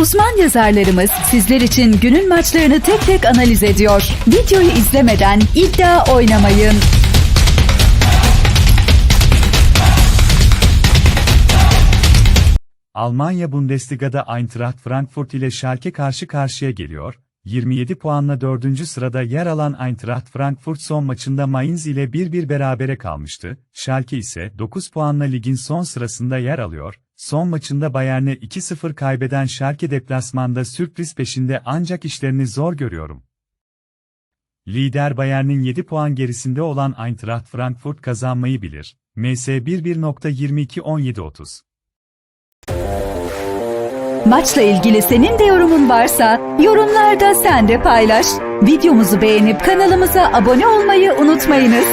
Uzman yazarlarımız sizler için günün maçlarını tek tek analiz ediyor. Videoyu izlemeden iddia oynamayın. Almanya Bundesliga'da Eintracht Frankfurt ile Schalke karşı karşıya geliyor. 27 puanla 4. sırada yer alan Eintracht Frankfurt son maçında Mainz ile 1-1 berabere kalmıştı. Schalke ise 9 puanla ligin son sırasında yer alıyor. Son maçında Bayern'e 2-0 kaybeden Schalke deplasmanda sürpriz peşinde ancak işlerini zor görüyorum. Lider Bayern'in 7 puan gerisinde olan Eintracht Frankfurt kazanmayı bilir. MS 11.22-17-30 Maçla ilgili senin de yorumun varsa yorumlarda sen de paylaş. Videomuzu beğenip kanalımıza abone olmayı unutmayınız.